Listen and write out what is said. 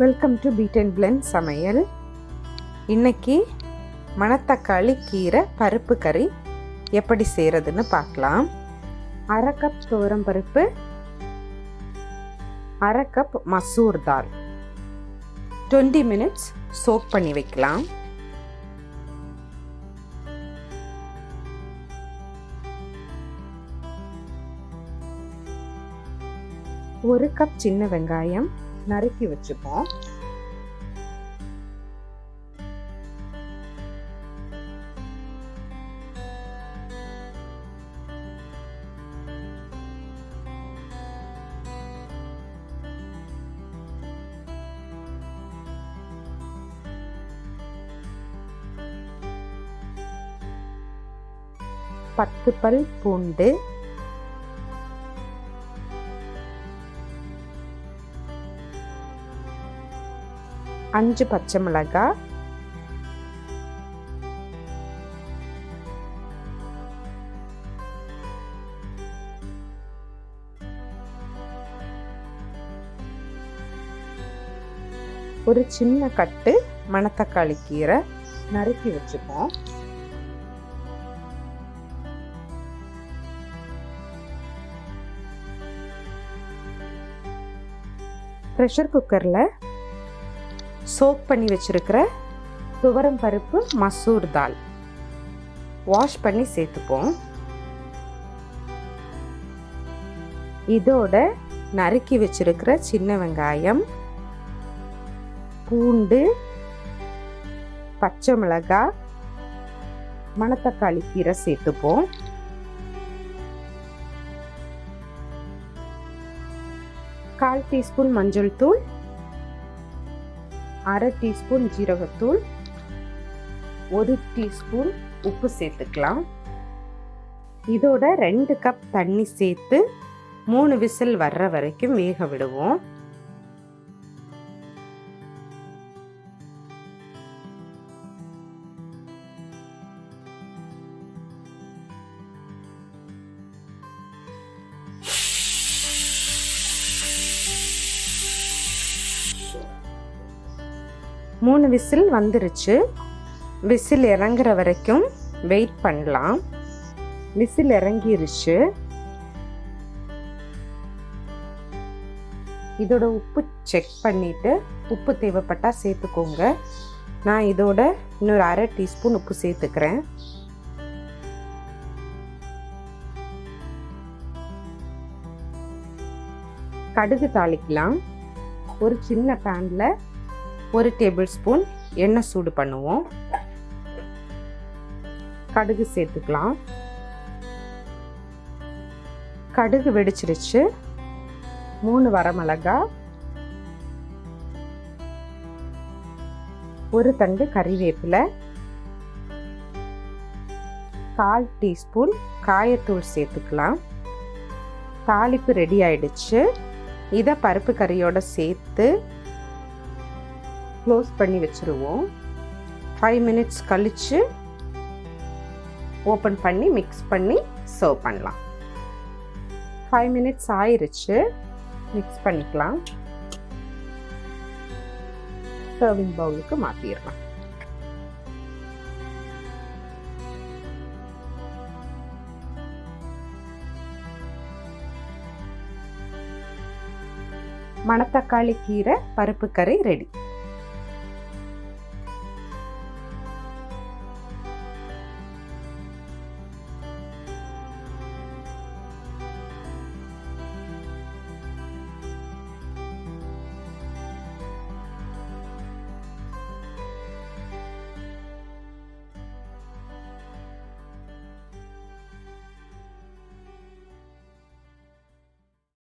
Welcome to beat and blend சமையல். இன்னைக்கு மணத்தக்காளி கீரை பருப்பு கறி எப்படி செய்கிறதுன்னு பார்க்கலாம். அரை கப் துவரம் பருப்பு அரை cup masoor dal twenty minutes soak பண்ணி வைக்கலாம். ஒரு கப் சின்ன வெங்காயம் நறுக்கி வச்சுப்போம் பத்து பல் பூண்டு அஞ்சு பச்சை மிளகாய் ஒரு சின்ன கட்டு மணத்தக்காளி கீரை நறுக்கி வச்சுப்போம். ப்ரெஷர் குக்கரில் சோக் பண்ணி வச்சுருக்கிற துவரம் பருப்பு மசூர் தால். வாஷ் பண்ணி சேர்த்துப்போம். இதோட நறுக்கி வச்சிருக்கிற சின்ன வெங்காயம் பூண்டு பச்சை மிளகாய் மணத்தக்காளி கீரை சேர்த்துப்போம். கால் டீஸ்பூன் மஞ்சள் தூள் அரை டீஸ்பூன் ஜீரகத்தூள் ஒரு டீஸ்பூன் உப்பு சேர்த்துக்கலாம். இதோட ரெண்டு கப் தண்ணி சேர்த்து மூணு விசில் வர்ற வரைக்கும் வேக விடுவோம். மூணு விசில் வந்துருச்சு. விசில் இறங்குற வரைக்கும் வெயிட் பண்ணலாம். விசில் இறங்கிருச்சு. இதோட உப்பு செக் பண்ணிவிட்டு உப்பு தேவைப்பட்டால் சேர்த்துக்கோங்க. நான் இதோட இன்னொரு அரை டீஸ்பூன் உப்பு சேர்த்துக்கிறேன். கடுகு தாளிக்கலாம். ஒரு சின்ன பேனில் ஒரு டேபிள் ஸ்பூன் எண்ணெய் சூடு பண்ணுவோம். கடுகு சேர்த்துக்கலாம். கடுகு வெடிச்சிருச்சு. மூணு வரமிளகா ஒரு தண்டு கறிவேப்பிலை. கால் டீஸ்பூன் காயத்தூள் சேர்த்துக்கலாம். தாளிப்பு ரெடி ஆயிடுச்சு. இதை பருப்பு கறியோட சேர்த்து க்ளோஸ் பண்ணி வச்சுருவோம். ஃபைவ் மினிட்ஸ் கழித்து ஓப்பன் பண்ணி மிக்ஸ் பண்ணி சர்வ் பண்ணலாம். ஃபைவ் மினிட்ஸ் ஆயிருச்சு. மிக்ஸ் பண்ணிக்கலாம். சர்விங் பவுலுக்கு மாற்றிடலாம் மணத்தக்காளி கீரை பருப்பு கறி ரெடி